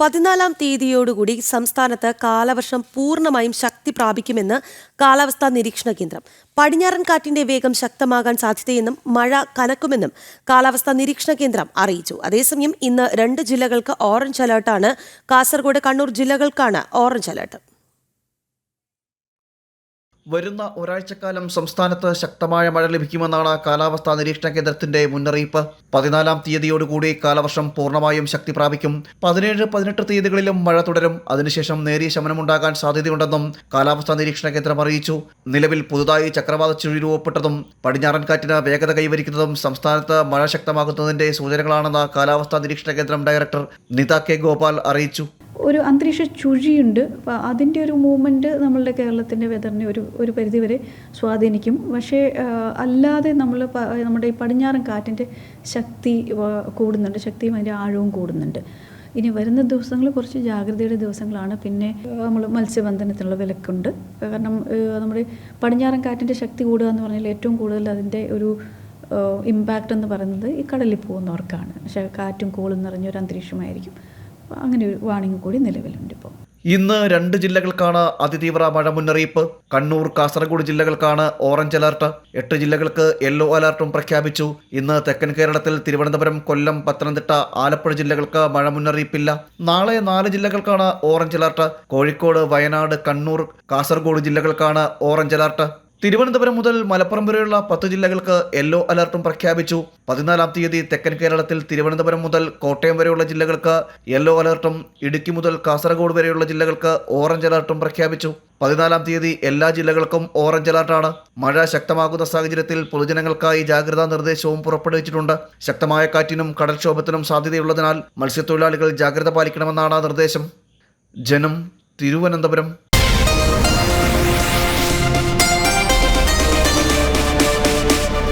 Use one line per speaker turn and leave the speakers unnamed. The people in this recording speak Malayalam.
പതിനാലാം തീയതിയോടുകൂടി സംസ്ഥാനത്ത് കാലവർഷം പൂർണ്ണമായും ശക്തി പ്രാപിക്കുമെന്ന് കാലാവസ്ഥാ നിരീക്ഷണ കേന്ദ്രം പടിഞ്ഞാറൻ കാറ്റിന്റെ വേഗം ശക്തമാകാൻ സാധ്യതയെന്നും മഴ കനക്കുമെന്നും കാലാവസ്ഥാ നിരീക്ഷണ കേന്ദ്രം അറിയിച്ചു അതേസമയം ഇന്ന് രണ്ട് ജില്ലകൾക്ക് ഓറഞ്ച് അലേർട്ടാണ് കാസർഗോഡ് കണ്ണൂർ ജില്ലകൾക്കാണ് ഓറഞ്ച് അലർട്ട്
വരുന്ന ഒരാഴ്ചക്കാലം സംസ്ഥാനത്ത് ശക്തമായ മഴ ലഭിക്കുമെന്നാണ് കാലാവസ്ഥാ നിരീക്ഷണ കേന്ദ്രത്തിന്റെ മുന്നറിയിപ്പ് പതിനാലാം തീയതിയോടുകൂടി കാലവർഷം പൂർണ്ണമായും ശക്തി പ്രാപിക്കും പതിനേഴ് പതിനെട്ട് തീയതികളിലും മഴ തുടരും അതിനുശേഷം നേരിയ ശമനമുണ്ടാകാൻ സാധ്യതയുണ്ടെന്നും കാലാവസ്ഥാ നിരീക്ഷണ കേന്ദ്രം അറിയിച്ചു നിലവിൽ പുതുതായി ചക്രവാത ചുഴി രൂപപ്പെട്ടതും പടിഞ്ഞാറൻ കാറ്റിന് വേഗത കൈവരിക്കുന്നതും സംസ്ഥാനത്ത് മഴ ശക്തമാകുന്നതിന്റെ സൂചനകളാണെന്ന് കാലാവസ്ഥാ നിരീക്ഷണ കേന്ദ്രം ഡയറക്ടർ നിത കെ ഗോപാൽ അറിയിച്ചു
ഒരു അന്തരീക്ഷ ചുഴിയുണ്ട് അപ്പോൾ അതിൻ്റെ ഒരു മൂവ്മെൻറ്റ് നമ്മളുടെ കേരളത്തിൻ്റെ വെതറിനെ ഒരു ഒരു പരിധിവരെ സ്വാധീനിക്കും പക്ഷേ അല്ലാതെ നമ്മൾ നമ്മുടെ ഈ പടിഞ്ഞാറൻ കാറ്റിൻ്റെ ശക്തി കൂടുന്നുണ്ട് ശക്തിയും അതിൻ്റെ ആഴവും കൂടുന്നുണ്ട് ഇനി വരുന്ന ദിവസങ്ങൾ കുറച്ച് ജാഗ്രതയുടെ ദിവസങ്ങളാണ് പിന്നെ നമ്മൾ മത്സ്യബന്ധനത്തിനുള്ള വിലക്കുണ്ട് കാരണം നമ്മുടെ പടിഞ്ഞാറൻ കാറ്റിൻ്റെ ശക്തി കൂടുക എന്ന് പറഞ്ഞാൽ ഏറ്റവും കൂടുതൽ അതിൻ്റെ ഒരു ഇമ്പാക്റ്റ് എന്ന് പറയുന്നത് ഈ കടലിൽ പോകുന്നവർക്കാണ് പക്ഷേ കാറ്റും കോളും നിറഞ്ഞൊരു അന്തരീക്ഷമായിരിക്കും അങ്ങനെ ഒരു വാണിംഗ് കൂടി നിലവിലുണ്ട്
ഇപ്പോൾ ഇന്ന് രണ്ട് ജില്ലകൾക്കാണ് അതിതീവ്ര മഴ മുന്നറിയിപ്പ് കണ്ണൂർ കാസർഗോഡ് ജില്ലകൾക്കാണ് ഓറഞ്ച് അലർട്ട് എട്ട് ജില്ലകൾക്ക് യെല്ലോ അലർട്ടും പ്രഖ്യാപിച്ചു ഇന്ന് തെക്കൻ കേരളത്തിൽ തിരുവനന്തപുരം കൊല്ലം പത്തനംതിട്ട ആലപ്പുഴ ജില്ലകൾക്ക് മഴ മുന്നറിയിപ്പില്ല നാളെ നാല് ജില്ലകൾക്കാണ് ഓറഞ്ച് അലർട്ട് കോഴിക്കോട് വയനാട് കണ്ണൂർ കാസർഗോഡ് ജില്ലകൾക്കാണ് ഓറഞ്ച് അലർട്ട് തിരുവനന്തപുരം മുതൽ മലപ്പുറം വരെയുള്ള പത്ത് ജില്ലകൾക്ക് യെല്ലോ അലർട്ടും പ്രഖ്യാപിച്ചു പതിനാലാം തീയതി തെക്കൻ കേരളത്തിൽ തിരുവനന്തപുരം മുതൽ കോട്ടയം വരെയുള്ള ജില്ലകൾക്ക് യെല്ലോ അലർട്ടും ഇടുക്കി മുതൽ കാസർഗോഡ് വരെയുള്ള ജില്ലകൾക്ക് ഓറഞ്ച് അലർട്ടും പ്രഖ്യാപിച്ചു പതിനാലാം തീയതി എല്ലാ ജില്ലകൾക്കും ഓറഞ്ച് അലർട്ടാണ് മഴ ശക്തമാകുന്ന സാഹചര്യത്തിൽ പൊതുജനങ്ങൾക്കായി ജാഗ്രതാ നിർദ്ദേശവും പുറപ്പെടുവിച്ചിട്ടുണ്ട് ശക്തമായ കാറ്റിനും കടൽക്ഷോഭത്തിനും സാധ്യതയുള്ളതിനാൽ മത്സ്യത്തൊഴിലാളികൾ ജാഗ്രത പാലിക്കണമെന്നാണ് നിർദ്ദേശം ജനം തിരുവനന്തപുരം